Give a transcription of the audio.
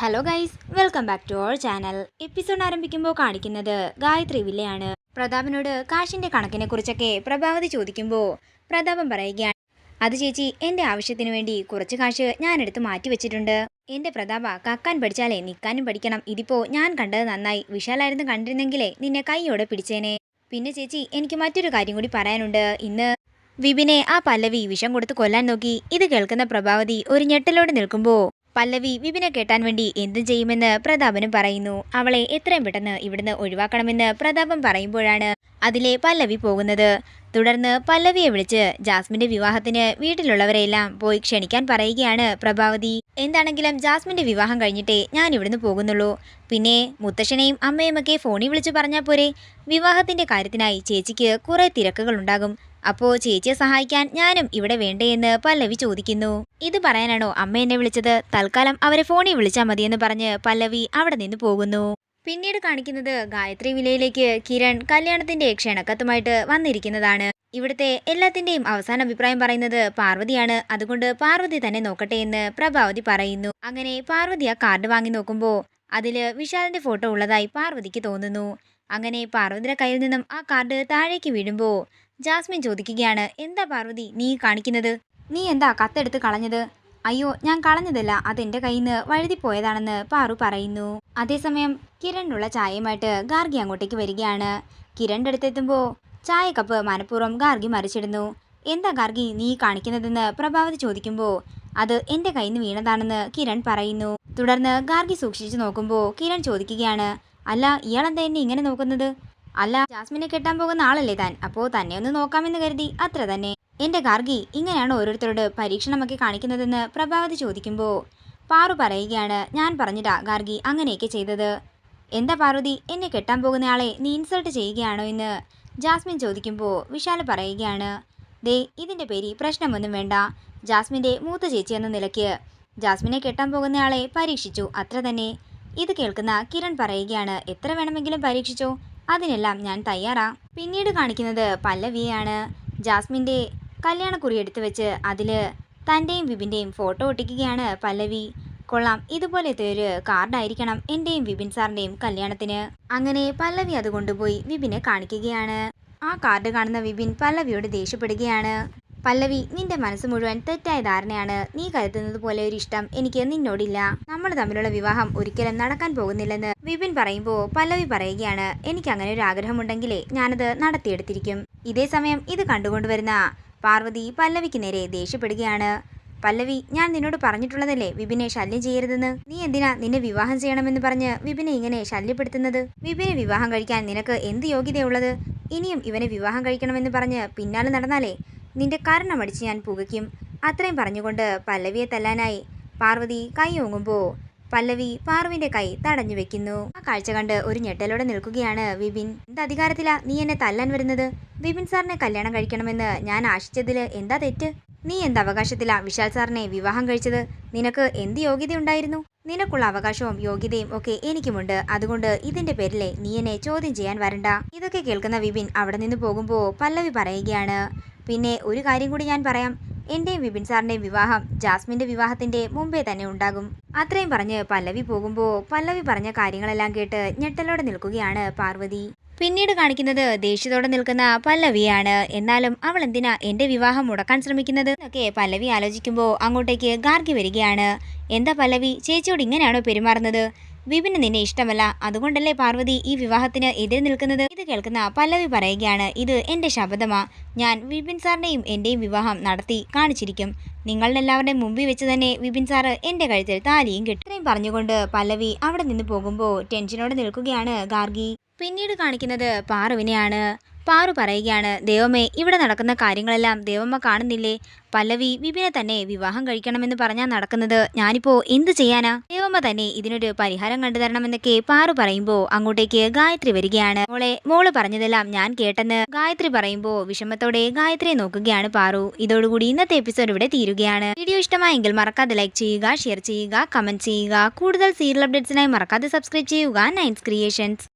Hello guys welcome back to our channel episode ആരംഭിക്കുമ്പോൾ കാണിക്കുന്നത് ഗായത്രി വില്ലയാണ്. പ്രതാപനോട് കാശിന്റെ കണക്കിനെ കുറിച്ചൊക്കെ പ്രഭാവതി ചോദിക്കുമ്പോൾ പ്രതാപൻ പറയുകയാണ് അത് ചേച്ചി എന്റെ ആവശ്യത്തിന് വേണ്ടി കുറച്ച് കാശ് ഞാനെടുത്ത് മാറ്റി വെച്ചിട്ടുണ്ട്. എന്റെ പ്രതാപ കക്കാൻ പഠിച്ചാലേ നിൽക്കാനും പഠിക്കണം. ഇതിപ്പോ ഞാൻ കണ്ടത് നന്നായി. വിശാലായിരുന്നു കണ്ടിരുന്നെങ്കിലേ നിന്നെ കൈയോടെ പിടിച്ചേനെ. പിന്നെ ചേച്ചി എനിക്ക് മറ്റൊരു കാര്യം കൂടി പറയാനുണ്ട്. ഇന്ന് വിപിനെ ആ പല്ലവി വിഷം കൊടുത്ത് കൊല്ലാൻ നോക്കി. ഇത് കേൾക്കുന്ന പ്രഭാവതി ഒരു ഞെട്ടലോടെ നിൽക്കുമ്പോൾ പല്ലവി വിപിനെ കേട്ടാൻ വേണ്ടി എന്തും ചെയ്യുമെന്ന് പ്രതാപനും പറയുന്നു. അവളെ എത്രയും പെട്ടെന്ന് ഇവിടുന്ന് ഒഴിവാക്കണമെന്ന് പ്രതാപം പറയുമ്പോഴാണ് അതിലെ പല്ലവി പോകുന്നത്. തുടർന്ന് പല്ലവിയെ വിളിച്ച് ജാസ്മിന്റെ വിവാഹത്തിന് വീട്ടിലുള്ളവരെല്ലാം പോയി ക്ഷണിക്കാൻ പറയുകയാണ് പ്രഭാവതി. എന്താണെങ്കിലും ജാസ്മിന്റെ വിവാഹം കഴിഞ്ഞിട്ടേ ഞാൻ ഇവിടുന്ന് പോകുന്നുള്ളൂ. പിന്നെ മുത്തശ്ശനെയും അമ്മയുമൊക്കെ ഫോണിൽ വിളിച്ചു പറഞ്ഞാൽ പോരെ. വിവാഹത്തിന്റെ കാര്യത്തിനായി ചേച്ചിക്ക് കുറെ തിരക്കുകളുണ്ടാകും അപ്പോ ചേച്ചിയെ സഹായിക്കാൻ ഞാനും ഇവിടെ വേണ്ടേയെന്ന് പല്ലവി ചോദിക്കുന്നു. ഇത് പറയാനാണോ അമ്മ എന്നെ വിളിച്ചത്? തൽക്കാലം അവരെ ഫോണിൽ വിളിച്ചാൽ മതിയെന്ന് പറഞ്ഞ് പല്ലവി അവിടെ നിന്ന് പോകുന്നു. പിന്നീട് കാണിക്കുന്നത് ഗായത്രി വിലയിലേക്ക് കിരൺ കല്യാണത്തിന്റെ ക്ഷണക്കത്തുമായിട്ട് വന്നിരിക്കുന്നതാണ്. ഇവിടുത്തെ എല്ലാത്തിന്റെയും അവസാന അഭിപ്രായം പറയുന്നത് പാർവതിയാണ്. അതുകൊണ്ട് പാർവതി തന്നെ നോക്കട്ടെ എന്ന് പ്രഭാവതി പറയുന്നു. അങ്ങനെ പാർവതി ആ കാർഡ് വാങ്ങി നോക്കുമ്പോൾ അതിൽ വിശാലിന്റെ ഫോട്ടോ ഉള്ളതായി പാർവതിക്ക് തോന്നുന്നു. അങ്ങനെ പാർവതിയുടെ കയ്യിൽ നിന്നും ആ കാർഡ് താഴേക്ക് വീഴുമ്പോൾ ജാസ്മിൻ ചോദിക്കുകയാണ് എന്താ പാർവതി നീ കാണിക്കുന്നത്? നീ എന്താ കത്തെടുത്ത് കളഞ്ഞത്? അയ്യോ ഞാൻ കളഞ്ഞതല്ല അതെന്റെ കയ്യിൽ നിന്ന് വഴുതിപ്പോയതാണെന്ന് പാറു പറയുന്നു. അതേസമയം കിരണിനുള്ള ചായയുമായിട്ട് ഗാർഗി അങ്ങോട്ടേക്ക് വരികയാണ്. കിരണിന്റെ അടുത്തെത്തുമ്പോൾ ചായ കപ്പ് മനഃപൂർവം ഗാർഗി മറിച്ചിടുന്നു. എന്താ ഗാർഗി നീ കാണിക്കുന്നതെന്ന് പ്രഭാവതി ചോദിക്കുമ്പോൾ അത് എന്റെ കയ്യിൽ നിന്ന് വീണതാണെന്ന് കിരൺ പറയുന്നു. തുടർന്ന് ഗാർഗി സൂക്ഷിച്ചു നോക്കുമ്പോൾ കിരൺ ചോദിക്കുകയാണ് അല്ല ഇയാളെന്താ എന്നെ ഇങ്ങനെ നോക്കുന്നത്? അല്ല ജാസ്മിനെ കെട്ടാൻ പോകുന്ന ആളല്ലേ താൻ? അപ്പോ തന്നെ ഒന്ന് നോക്കാമെന്ന് കരുതി. അത്ര തന്നെ. എന്റെ ഗാർഗി ഇങ്ങനെയാണ് ഓരോരുത്തരോട് പരീക്ഷണമൊക്കെ കാണിക്കുന്നതെന്ന് പ്രഭാവതി ചോദിക്കുമ്പോൾ പാറു പറയുകയാണ് ഞാൻ പറഞ്ഞിട്ടാ ഗാർഗി അങ്ങനെയൊക്കെ ചെയ്തത്. എന്താ പാർവതി എന്നെ കെട്ടാൻ പോകുന്നയാളെ നീ ഇൻസൾട്ട് ചെയ്യുകയാണോ എന്ന്? ജാസ്മിൻ ചോദിക്കുമ്പോൾ വിശാൽ പറയുകയാണ് ദേ ഇതിന്റെ പേര് പ്രശ്നമൊന്നും വേണ്ട. ജാസ്മിന്റെ മൂത്ത ചേച്ചി എന്ന നിലയ്ക്ക് ജാസ്മിനെ കെട്ടാൻ പോകുന്നയാളെ പരീക്ഷിച്ചു. അത്ര തന്നെ. ഇത് കേൾക്കുന്ന കിരൺ പറയുകയാണ് എത്ര വേണമെങ്കിലും പരീക്ഷിച്ചോ? അതിനെല്ലാം ഞാൻ തയ്യാറാ. പിന്നീട് കാണിക്കുന്നത് പല്ലവിയാണ്. ജാസ്മിന്റെ കല്യാണക്കുറി എടുത്തു വെച്ച് അതിൽ തന്റെയും വിപിന്റെയും ഫോട്ടോ ഒട്ടിക്കുകയാണ് പല്ലവി. കൊള്ളാം ഇതുപോലത്തെ ഒരു കാർഡായിരിക്കണം എന്റെയും വിപിൻ സാറിന്റെയും കല്യാണത്തിന്. അങ്ങനെ പല്ലവി അത് കൊണ്ടുപോയി വിപിനെ കാണിക്കുകയാണ്. ആ കാർഡ് കാണുന്ന വിപിൻ പല്ലവിയോട് ദേഷ്യപ്പെടുകയാണ്. പല്ലവി നിന്റെ മനസ്സ് മുഴുവൻ തെറ്റായ ധാരണയാണ്. നീ കരുതുന്നത് പോലെ ഒരു ഇഷ്ടം എനിക്ക് നിന്നോടില്ല. നമ്മൾ തമ്മിലുള്ള വിവാഹം ഒരിക്കലും നടക്കാൻ പോകുന്നില്ലെന്ന് വിപിൻ പറയുമ്പോൾ പല്ലവി പറയുകയാണ് എനിക്ക് അങ്ങനെ ഒരു ആഗ്രഹമുണ്ടെങ്കിലേ ഞാനത് നടത്തിയെടുത്തിരിക്കും. ഇതേ സമയം ഇത് കണ്ടുകൊണ്ടുവരുന്ന പാർവതി പല്ലവിക്ക് നേരെ ദേഷ്യപ്പെടുകയാണ്. പല്ലവി ഞാൻ നിന്നോട് പറഞ്ഞിട്ടുള്ളതല്ലേ വിപിനെ ശല്യം ചെയ്യരുതെന്ന്? നീ എന്തിനാ നിന്നെ വിവാഹം ചെയ്യണമെന്ന് പറഞ്ഞ് വിപിനെ ഇങ്ങനെ ശല്യപ്പെടുത്തുന്നത്? വിപിനെ വിവാഹം കഴിക്കാൻ നിനക്ക് എന്ത് യോഗ്യതയുള്ളത്? ഇനിയും ഇവനെ വിവാഹം കഴിക്കണമെന്ന് പറഞ്ഞ് പിന്നാലെ നടന്നാലേ നിന്റെ കരണമടിച്ച് ഞാൻ പുകയ്ക്കും. അത്രയും പറഞ്ഞുകൊണ്ട് പല്ലവിയെ തല്ലാനായി പാർവതി കൈ ഓങ്ങുമ്പോൾ പല്ലവി പാർവിന്റെ കൈ തടഞ്ഞു വെക്കുന്നു. ആ കാഴ്ച കണ്ട് ഒരു ഞെട്ടലോടെ നിൽക്കുകയാണ് വിപിൻ. എന്ത് അധികാരത്തിലാ? നീ എന്നെ തല്ലാൻ വരുന്നത്? വിപിൻ സാറിനെ കല്യാണം കഴിക്കണമെന്ന് ഞാൻ ആശിച്ചതിൽ എന്താ തെറ്റ്? നീ എന്ത് അവകാശത്തിലാ വിശാൽ സാറിനെ വിവാഹം കഴിച്ചത്? നിനക്ക് എന്ത് യോഗ്യതയുണ്ടായിരുന്നു നിനക്കുള്ള അവകാശവും യോഗ്യതയും ഒക്കെ എനിക്കുമുണ്ട്. അതുകൊണ്ട് ഇതിന്റെ പേരിലെ നീ എന്നെ ചോദ്യം ചെയ്യാൻ വരണ്ട. ഇതൊക്കെ കേൾക്കുന്ന വിപിൻ അവിടെ നിന്ന് പോകുമ്പോൾ പല്ലവി പറയുകയാണ് പിന്നെ ഒരു കാര്യം കൂടി ഞാൻ പറയാം. എന്റെയും വിപിൻ സാറിന്റെയും വിവാഹം ജാസ്മിന്റെ വിവാഹത്തിന്റെ മുമ്പേ തന്നെ ഉണ്ടാകും. അത്രയും പറഞ്ഞ് പല്ലവി പോകുമ്പോൾ പല്ലവി പറഞ്ഞ കാര്യങ്ങളെല്ലാം കേട്ട് ഞെട്ടലോടെ നിൽക്കുകയാണ് പാർവതി. പിന്നീട് കാണിക്കുന്നത് ദേഷ്യത്തോടെ നിൽക്കുന്ന പല്ലവിയാണ്. എന്നാലും അവൾ എന്തിനാ എന്റെ വിവാഹം മുടക്കാൻ ശ്രമിക്കുന്നത്? എന്നൊക്കെ പല്ലവി ആലോചിക്കുമ്പോൾ അങ്ങോട്ടേക്ക് ഗാർഗി വരികയാണ്. എന്താ പല്ലവി ചേച്ചിയോട് ഇങ്ങനെയാണോ പെരുമാറുന്നത്? വിപിന് നിന്നെ ഇഷ്ടമല്ല. അതുകൊണ്ടല്ലേ പാർവതി ഈ വിവാഹത്തിന് എതിരെ നിൽക്കുന്നത്? ഇത് കേൾക്കുന്ന പല്ലവി പറയുകയാണ് ഇത് എന്റെ ശബ്ദമാ ഞാൻ വിപിൻ സാറിന്റെയും എന്റെയും വിവാഹം നടത്തി കാണിച്ചിരിക്കും. നിങ്ങളുടെ എല്ലാവരുടെയും മുമ്പിൽ വെച്ച് തന്നെ വിപിൻ സാറ് എന്റെ കഴുത്തിൽ താലിയും കെട്ടി. ഇത്രയും പറഞ്ഞുകൊണ്ട് പല്ലവി അവിടെ നിന്ന് പോകുമ്പോൾ ടെൻഷനോടെ നിൽക്കുകയാണ് ഗാർഗി. പിന്നീട് കാണിക്കുന്നത് പാറുവിനെയാണ്. പാറു പറയുകയാണ് ദേവമ്മേ ഇവിടെ നടക്കുന്ന കാര്യങ്ങളെല്ലാം ദേവമ്മ കാണുന്നില്ലേ? പല്ലവി വിപിനെ തന്നെ വിവാഹം കഴിക്കണമെന്ന് പറഞ്ഞാൽ നടക്കുന്നത്. ഞാനിപ്പോ എന്ത് ചെയ്യാനാ? ദേവമ്മ തന്നെ ഇതിനൊരു പരിഹാരം കണ്ടുതരണമെന്നൊക്കെ പാറു പറയുമ്പോ അങ്ങോട്ടേക്ക് ഗായത്രി വരികയാണ്. മോളെ മോൾ പറഞ്ഞതെല്ലാം ഞാൻ കേട്ടെന്ന് ഗായത്രി പറയുമ്പോ വിഷമത്തോടെ ഗായത്രിയെ നോക്കുകയാണ് പാറു. ഇതോടുകൂടി ഇന്നത്തെ എപ്പിസോഡ് ഇവിടെ തീരുകയാണ്. വീഡിയോ ഇഷ്ടമായെങ്കിൽ മറക്കാതെ ലൈക്ക് ചെയ്യുക ഷെയർ ചെയ്യുക കമന്റ് ചെയ്യുക. കൂടുതൽ സീരിയൽ അപ്ഡേറ്റ്സിനായി മറക്കാതെ സബ്സ്ക്രൈബ് ചെയ്യുക. Nines creations.